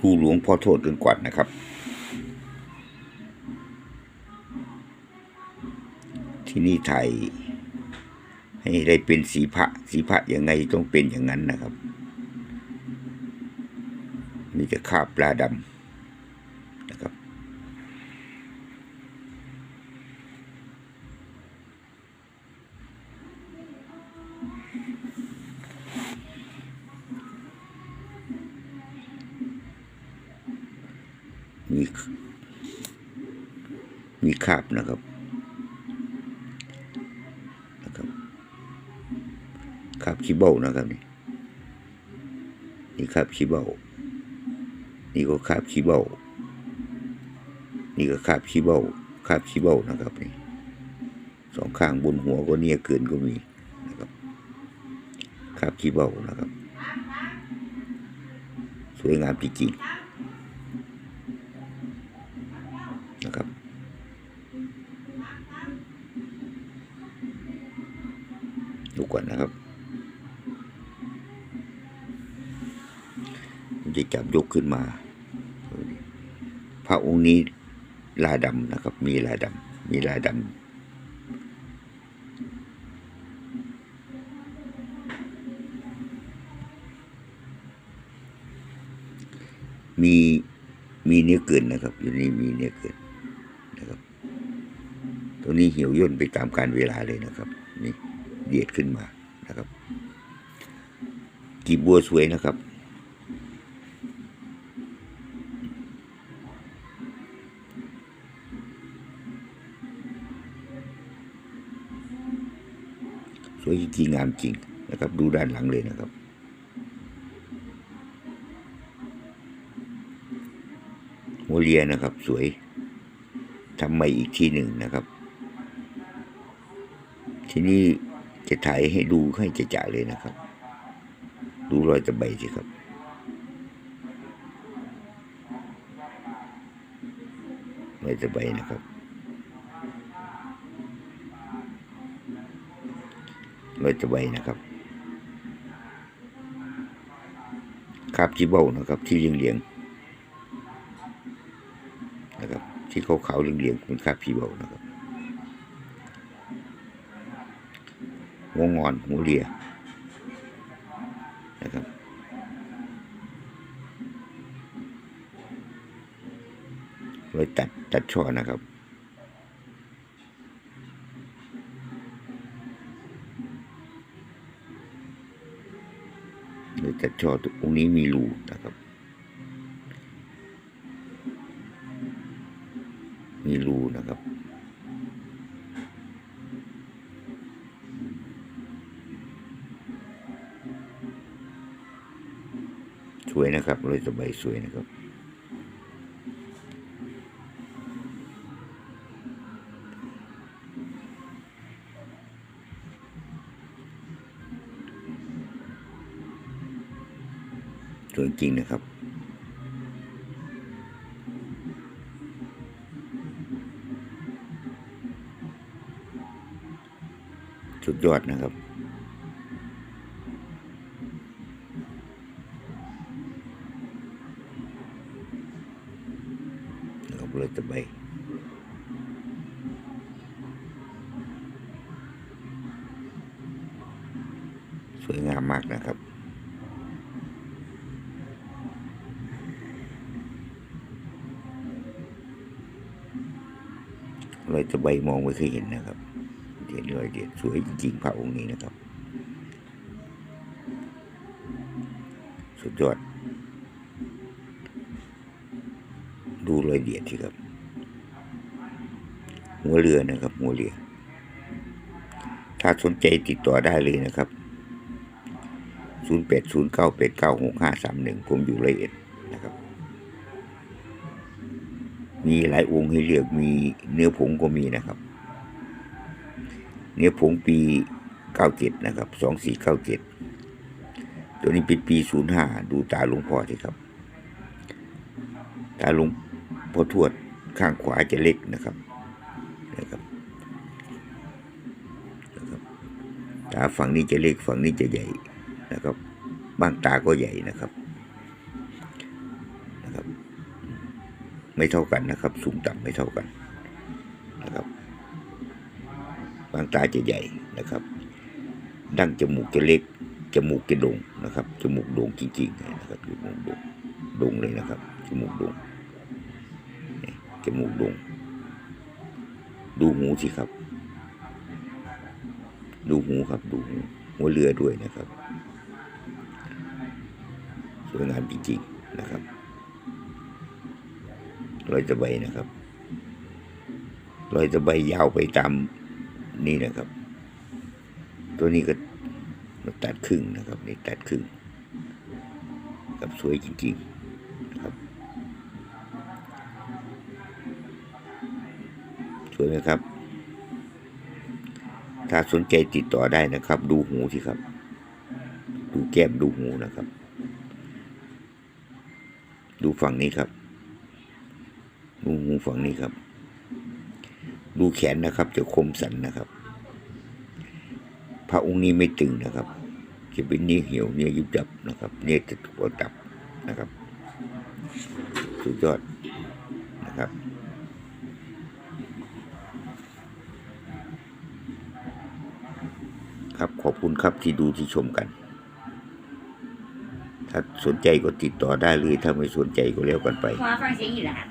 ครูหลวงพ่อโทษกันกวัดนะครับ ที่นี่ไทยให้ได้เป็นสีพระสีพระยังไงต้องเป็นอย่างนั้นนะครับ มีแต่คาบปลาดำ มีมีคาบนะครับนะครับคาบขี้เบ้านะครับนี่นี่คาบขี้เบ้านี่ก็คาบขี้เบ้านี่ก็คาบขี้เบ้าคาบขี้เบ้านะครับนี่สองข้างบนหัวก็เนี่ยเกินก็มีนะครับคาบขี้เบ้านะครับ สวยงามจริงๆ นะครับ ดูก่อนนะครับจะจับยกขึ้นมา พระองค์นี้ลายดำนะครับ มีลายดำมีลายดำมีมีเนื้อเกินนะครับ อยู่นี่มีเนื้อเกินนะครับ ตัวนี้เหี่ยวย่นไปตามการเวลาเลยนะครับ นี่ เดียดขึ้นมานะครับกีบบัวสวยนะครับ สวยจริงงามจริงนะครับ ดูด้านหลังเลยนะครับโมเลียนะครับ สวยทำใหม่อีกทีหนึ่งนะครับ ที่นี้ จะถ่ายให้ดูให้จะจ่าเลยนะครับ ดูรอยตะไบสิครับ รอยตะไบนะครับ รอยตะไบนะครับคาบจีเบานะครับที่เลียงเลียงๆนะครับ ที่ขาวๆเลียงเลียงๆเป็นคาบจีเบานะครับ หัวงอนหัวเรียนะครับไว้ตัดตัดช่อนะครับโดยตัดช่อตรงนี้มีรูนะครับ มีรูนะครับ สวยนะครับเลยสบายสวยนะครับสวยจริงนะครับสุดยอดนะครับ นะครับเลยตะไบสวยงามมากนะครับ รอยตะไบมองไม่เคยเห็นนะครับเห็นรอยเด็ดสวยจริงๆพระองค์นี้นะครับ สุดยอด ดูรอยเดียดสิครับ หัวเรือนะครับ หัวเรือ ถ้าสนใจติดต่อได้เลยนะครับ 0 8 0 9 8 9 6 5 3 1 ผมอยู่ละเอียดนะครับ มีหลายองค์ให้เลือกมีเนื้อผงก็มีนะครับ เนื้อผงปี 97 นะครับ 2497 ตัวนี้เป็นปี 05 ดูตาหลวงพ่อสิครับตาหลวง พ่อทวดข้างขวาจะเล็กนะครับนะครับนะครับ ตาฝั่งนี้จะเล็กฝั่งนี้จะใหญ่นะครับบางตาก็ใหญ่นะครับนะครับ ไม่เท่ากันนะครับ สูงต่ำไม่เท่ากันนะครับบางตาจะใหญ่นะครับ ดั้งจมูกจะเล็กจมูกจะโด่งนะครับจมูกโด่งจริงๆนะครับจมูกโด่งโด่งเลยนะครับจมูกโด่ง จมูกโด่งดูหูสิครับ ดูหูครับดูหูหัวเรือด้วยนะครับสวยงามจริงๆนะครับรอยตะไบนะครับรอยตะไบยาวไปตามนี่นะครับ ตัวนี้ก็มาตัดครึ่งนะครับนี่ตัดครึ่งกับสวยจริงๆ วยไหมครับ ถ้าสนใจติดต่อได้นะครับ ดูหูสิครับ ดูแก้มดูหูนะครับ ดูฝั่งนี้ครับ ดูหูฝั่งนี้ครับ ดูแขนนะครับจะคมสันนะครับ พระองค์นี้ไม่ตึงนะครับ จะเป็นเนื้อเหี่ยวเนื้อยุบยับนะครับเนื้อจะถูกดับนะครับ สุดยอดนะครับ ครับขอบคุณครับที่ดูที่ชมกัน ถ้าสนใจก็ติดต่อได้เลย ถ้าไม่สนใจก็แล้วกันไปพอฟังเสียงอีหลาน